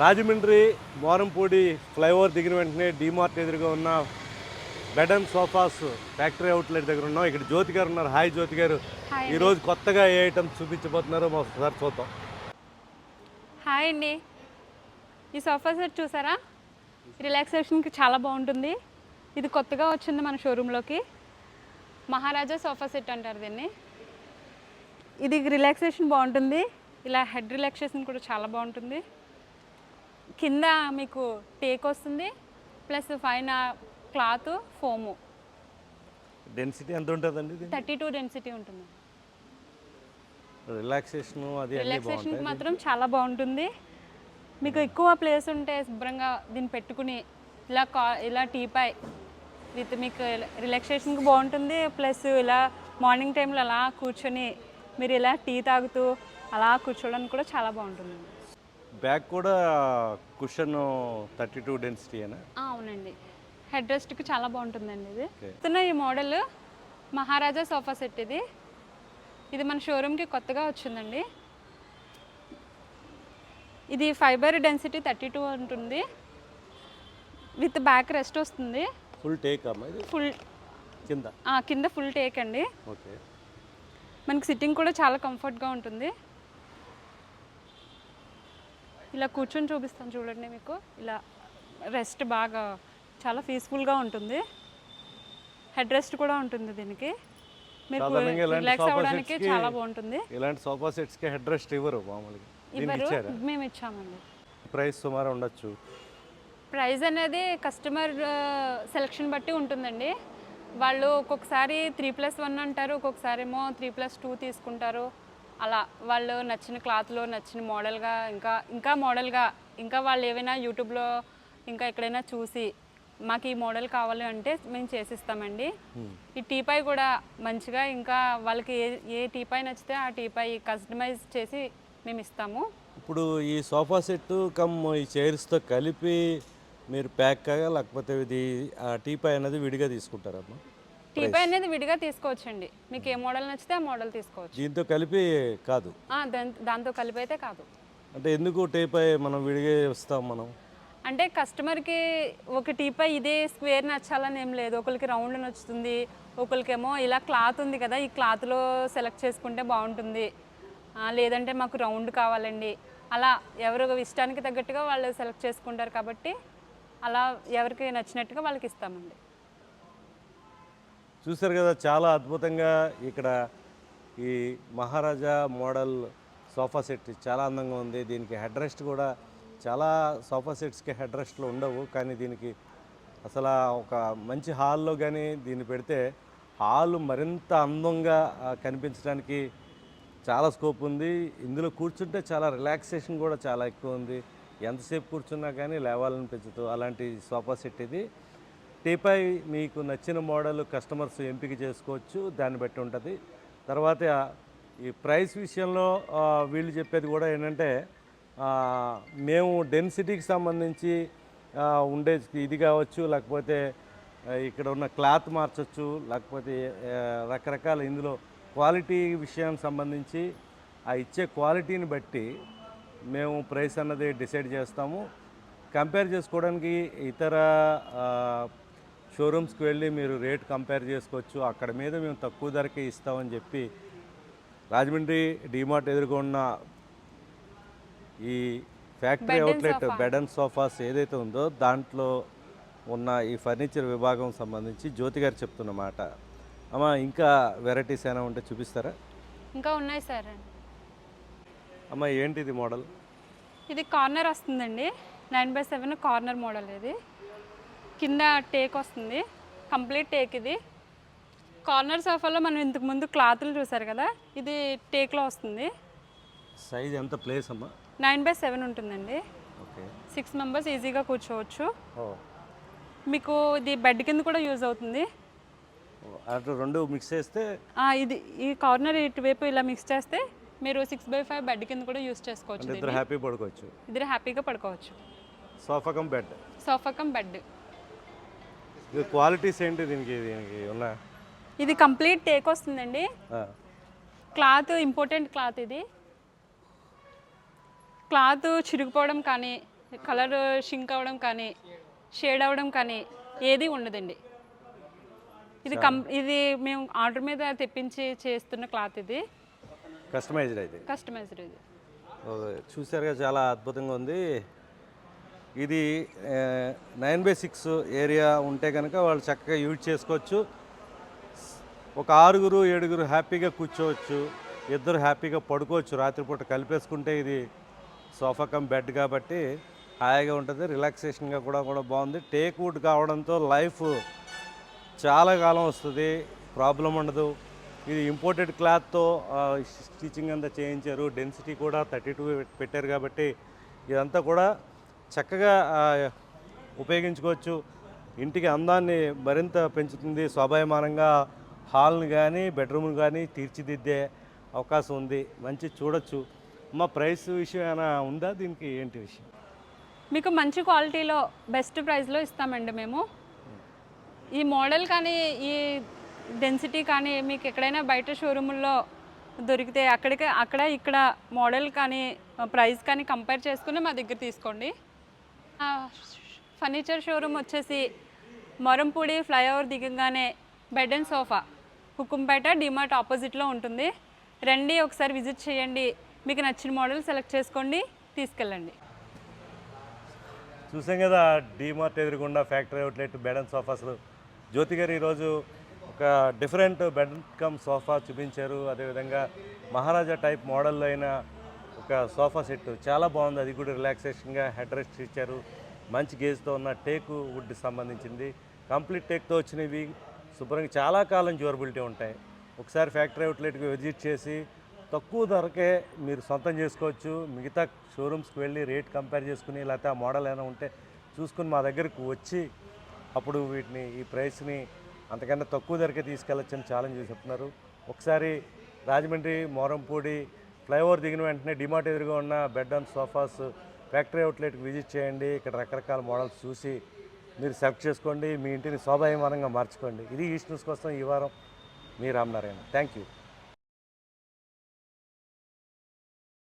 Rajahmundry Morampudi flyover దిగిన వెంటనే DMart ఎదురుగా ఉన్న bed and sofas factory outlet దగ్గర ఉన్నాం. ఇక్కడ జ్యోతి గారు ఉన్నారు. హాయ్ జ్యోతి గారు. ఈరోజు కొత్తగా ఏ ఐటమ్స్ చూపించబోతున్నారో ఒకసారి చూద్దాం. హాయ్ అండి. ఈ సోఫా సెట్ చూసారా? రిలాక్సేషన్కి చాలా బాగుంటుంది. ఇది కొత్తగా వచ్చింది మన షోరూంలోకి మహారాజా సోఫా సెట్ అంటారు దీన్ని. ఇది రిలాక్సేషన్ బాగుంటుంది. ఇలా హెడ్ రిలాక్సేషన్ కూడా చాలా బాగుంటుంది. కింద మీకు టేక్ వస్తుంది ప్లస్ పైన క్లాత్ ఫోము. డెన్సిటీ ఎంత ఉంటుందండి థర్టీ టూ డెన్సిటీ ఉంటుంది. రిలాక్సేషన్ అది బాగుంటాయి మాత్రం చాలా బాగుంటుంది. మీకు ఎక్కువ ప్లేస్ ఉంటే శుభ్రంగా దీన్ని పెట్టుకుని ఇలా కా ఇలా టీపాయ్ విత్ మీకు రిలాక్సేషన్కి బాగుంటుంది. ప్లస్ ఇలా మార్నింగ్ టైంలో అలా కూర్చొని మీరు ఇలా టీ తాగుతూ అలా కూర్చోవడానికి కూడా చాలా బాగుంటుంది బ్యాక్ కూడా కుషన్ థర్టీ టూ డెన్సిటీ అవునండి. హెడ్ రెస్ట్కి చాలా బాగుంటుందండి ఇది. చూస్తున్న ఈ మోడల్ మహారాజా సోఫా సెట్ ఇది. ఇది మన షోరూమ్కి కొత్తగా వచ్చిందండి. ఇది ఫైబర్ డెన్సిటీ థర్టీ టూ ఉంటుంది విత్ బ్యాక్ రెస్ట్ వస్తుంది. ఫుల్ టేక్ ఫుల్ కింద? కింద ఫుల్ టేక్ అండి. ఓకే. మనకి సిట్టింగ్ కూడా చాలా కంఫర్ట్గా ఉంటుంది. ఇలా కూర్చొని చూపిస్తాను చూడండి మీకు. ఇలా రెస్ట్ బాగా చాలా పీస్ఫుల్గా ఉంటుంది. హెడ్ రెస్ట్ కూడా ఉంటుంది దీనికి. ఇలాంటి రిలాక్స్ అవ్వడానికి చాలా బాగుంటుంది. ఇలాంటి సోఫా సెట్స్కి హెడ్ రెస్ట్ ఇవ్వరు మామూలుగా. మేము ఇచ్చామండి. ప్రైస్ సుమారు ఉండొచ్చు. ప్రైస్ అనేది కస్టమర్ సెలెక్షన్ బట్టి ఉంటుందండి. వాళ్ళు ఒక్కొక్కసారి త్రీ ప్లస్ వన్ అంటారు ఒక్కొక్కసారి ఏమో త్రీ ప్లస్ టూ తీసుకుంటారు. అలా వాళ్ళు నచ్చిన క్లాత్లో నచ్చిన మోడల్గా ఇంకా ఇంకా మోడల్గా ఇంకా వాళ్ళు ఏవైనా యూట్యూబ్లో ఇంకా ఎక్కడైనా చూసి మాకు ఈ మోడల్ కావాలి అంటే మేము చేసిస్తామండి. ఈ టీపై కూడా మంచిగా ఇంకా వాళ్ళకి ఏ ఏ టీపై నచ్చితే ఆ టీపై కస్టమైజ్ చేసి మేము ఇస్తాము. ఇప్పుడు ఈ సోఫా సెట్ కమ్ ఈ చైర్స్తో కలిపి మీరు ప్యాక్ కాగా లేకపోతే ఇది ఆ టీపై అనేది విడిగా తీసుకుంటారమ్మా? టీపై అనేది విడిగా తీసుకోవచ్చండి. మీకు ఏ మోడల్ నచ్చితే ఆ మోడల్ తీసుకోవచ్చు. దీంతో కలిపి కాదు. ఆ, దాన్- దాంతో కలిపి అయితే కాదు. అంటే ఎందుకు టీపై మనం విడిగా ఇస్తాం మనం? అంటే కస్టమర్కి ఒక టీపై ఇదే స్క్వేర్ నచ్చాలని ఏం లేదు. ఒకరికి రౌండ్ నచ్చుతుంది ఒకరికేమో ఇలా క్లాత్ ఉంది కదా ఈ క్లాత్లో సెలెక్ట్ చేసుకుంటే బాగుంటుంది. ఆ, లేదంటే మాకు రౌండ్ కావాలండి. అలా ఎవరు ఇష్టానికి తగ్గట్టుగా వాళ్ళు సెలెక్ట్ చేసుకుంటారు కాబట్టి అలా ఎవరికి నచ్చినట్టుగా వాళ్ళకి ఇస్తామండి. చూసారు కదా చాలా అద్భుతంగా ఇక్కడ ఈ మహారాజా మోడల్ సోఫా సెట్ చాలా అందంగా ఉంది. దీనికి హెడ్ రెస్ట్ కూడా చాలా సోఫా సెట్స్కి హెడ్ రెస్ట్లు ఉండవు. కానీ దీనికి అసలు ఒక మంచి హాల్లో కానీ దీన్ని పెడితే హాల్ మరింత అందంగా కనిపించడానికి చాలా స్కోప్ ఉంది. ఇందులో కూర్చుంటే చాలా రిలాక్సేషన్ కూడా చాలా ఎక్కువ ఉంది. ఎంతసేపు కూర్చున్నా కానీ లేవాలనిపించదు అలాంటి సోఫా సెట్ ఇది. టీపై మీకు నచ్చిన మోడల్ కస్టమర్స్ ఎంపిక చేసుకోవచ్చు దాన్ని బట్టి ఉంటుంది. తర్వాత ఈ ప్రైస్ విషయంలో వీళ్ళు చెప్పేది కూడా ఏంటంటే మేము డెన్సిటీకి సంబంధించి ఉండే ఇది కావచ్చు లేకపోతే ఇక్కడ ఉన్న క్లాత్ మార్చచ్చు లేకపోతే రకరకాల ఇందులో క్వాలిటీ విషయానికి సంబంధించి ఆ ఇచ్చే క్వాలిటీని బట్టి మేము ప్రైస్ అన్నది డిసైడ్ చేస్తాము. కంపేర్ చేసుకోవడానికి ఇతర షోరూమ్స్కి వెళ్ళి మీరు రేట్ కంపేర్ చేసుకోవచ్చు. అక్కడ మీద మేము తక్కువ ధరకే ఇస్తామని చెప్పి రాజమండ్రి డిమార్ట్ ఎదుర్కొన్న ఈ factory outlet. Bed and sofas ఏదైతే ఉందో దాంట్లో ఉన్న ఈ ఫర్నిచర్ విభాగం సంబంధించి జ్యోతి గారు చెప్తున్న మాట. అమ్మ ఇంకా వెరైటీస్ ఏమైనా ఉంటే చూపిస్తారా? ఇంకా ఉన్నాయి సార్. అమ్మ ఏంటి ఇది మోడల్? ఇది కార్నర్ వస్తుందండి. Nine by seven corner model ఇది. కింద టేక్ వస్తుంది. కంప్లీట్ టేక్ ఇది. కార్నర్ సోఫాలో మనం ఇంతకు ముందు క్లాతులు చూసారు కదా ఇది టేక్లో వస్తుంది. సైజ్ ఎంత ప్లేస్ అమ్మా? నైన్ బై సెవెన్ ఉంటుందండి. ఓకే. సిక్స్ మెంబర్స్ ఈజీగా కూర్చోవచ్చు. మీకు ఇది బెడ్ కింద కూడా యూజ్ అవుతుంది. అటు రెండు మిక్స్ చేస్తే? ఆ, ఇది ఈ కార్నర్ ఇటువైపు ఇలా మిక్స్ చేస్తే మీరు సిక్స్ బై ఫైవ్ బెడ్ కింద కూడా యూజ్ చేసుకోవచ్చు ఇద్దరు హ్యాపీ పడుకోవచ్చు. ఇద్దరు హ్యాపీగా పడుకోవచ్చు. Sofa cum bed. Sofa cum bed. ఇది క్వాలిటీస్ ఏంటి దీనికి? దీనికి ఉన్నా ఇది కంప్లీట్ టేక్ వస్తుందండి. క్లాత్ ఇంపార్టెంట్ క్లాత్ ఇది. క్లాత్ చిరిగిపోవడం కానీ కలర్ షింక్ అవ్వడం కానీ షేడ్ అవ్వడం కానీ ఏది ఉండదండి. ఇది కం ఇది మేము ఆర్డర్ మీద తెప్పించి చేస్తున్న క్లాత్ ఇది. కస్టమైజ్డ్ అయితే. కస్టమైజ్డ్ ఇది. చూసారుగా చాలా అద్భుతంగా ఉంది. ఇది నైన్ బై సిక్స్ ఏరియా ఉంటే కనుక వాళ్ళు చక్కగా యూజ్ చేసుకోవచ్చు. ఒక ఆరుగురు ఏడుగురు హ్యాపీగా కూర్చోవచ్చు. ఇద్దరు హ్యాపీగా పడుకోవచ్చు. రాత్రిపూట కలిపేసుకుంటే ఇది సోఫా కమ్ బెడ్ కాబట్టి హాయిగా ఉంటుంది. రిలాక్సేషన్గా కూడా కూడా బాగుంది. టేక్ వుడ్ కావడంతో లైఫ్ చాలా కాలం వస్తుంది. ప్రాబ్లం ఉండదు. ఇది ఇంపోర్టెడ్ క్లాత్తో స్టిచ్చింగ్ అంతా చేయించారు. డెన్సిటీ కూడా థర్టీ టూ పెట్టారు కాబట్టి ఇదంతా కూడా చక్కగా ఉపయోగించుకోవచ్చు. ఇంటికి అందాన్ని మరింత పెంచుతుంది. స్వాభావిమానంగా హాల్ని కానీ బెడ్రూమ్ని కానీ తీర్చిదిద్దే అవకాశం ఉంది. మంచి చూడొచ్చు. మా ప్రైస్ విషయం ఏమైనా ఉందా? దీనికి ఏంటి విషయం? మీకు మంచి క్వాలిటీలో బెస్ట్ ప్రైస్లో ఇస్తామండి మేము. ఈ మోడల్ కానీ ఈ డెన్సిటీ కానీ మీకు ఎక్కడైనా బయట షోరూముల్లో దొరికితే అక్కడికి అక్కడ ఇక్కడ మోడల్ కానీ ప్రైస్ కానీ కంపేర్ చేసుకుని మా దగ్గర తీసుకోండి. ఫర్నిచర్ షోరూమ్ వచ్చేసి Morampudi flyover దిగంగానే bed and sofa. Hukumpeta DMart ఆపోజిట్లో ఉంటుంది. రండి ఒకసారి విజిట్ చేయండి. మీకు నచ్చిన మోడల్ సెలెక్ట్ చేసుకోండి తీసుకెళ్ళండి. చూసాం కదా డీమార్ట్ ఎదురుగుండా ఫ్యాక్టరీ అవుట్లెట్ బెడ్ అండ్ సోఫాస్లు జ్యోతి గారు ఈరోజు ఒక డిఫరెంట్ బెడ్ కమ్ సోఫా చూపించారు. అదేవిధంగా మహారాజా టైప్ మోడల్లో అయిన ఒక సోఫా సెట్. చాలా బాగుంది. అది కూడా రిలాక్సేషన్గా హెడ్ రెస్ట్ ఇచ్చారు. మంచి గేజ్తో ఉన్న టేకు వుడ్ సంబంధించింది. కంప్లీట్ టేక్తో వచ్చినవి శుభ్రంగా చాలా కాలం డ్యూరబిలిటీ ఉంటాయి. ఒకసారి ఫ్యాక్టరీ అవుట్లెట్కి విజిట్ చేసి తక్కువ ధరకే మీరు సొంతం చేసుకోవచ్చు. మిగతా షోరూమ్స్కి వెళ్ళి రేట్ కంపేర్ చేసుకుని లేకపోతే ఆ మోడల్ ఏమైనా ఉంటే చూసుకుని మా దగ్గరకు వచ్చి అప్పుడు వీటిని ఈ ప్రైస్ని అంతకన్నా తక్కువ ధరకే తీసుకెళ్ళొచ్చని ఛాలెంజ్ చెప్తున్నారు. ఒకసారి రాజమండ్రి మోరంపూడి ఫ్లైఓవర్ దిగిన వెంటనే డిమార్ట్ ఎదురుగా ఉన్న బెడ్ అండ్ సోఫాస్ ఫ్యాక్టరీ అవుట్లెట్కి విజిట్ చేయండి. ఇక్కడ రకరకాల మోడల్స్ చూసి మీరు సెలెక్ట్ చేసుకోండి. మీ ఇంటిని శోభాయమానంగా మార్చుకోండి. ఇది ఈస్ట్ న్యూస్ కోసం ఈ వారం మీ రామనారాయణ థ్యాంక్ యూ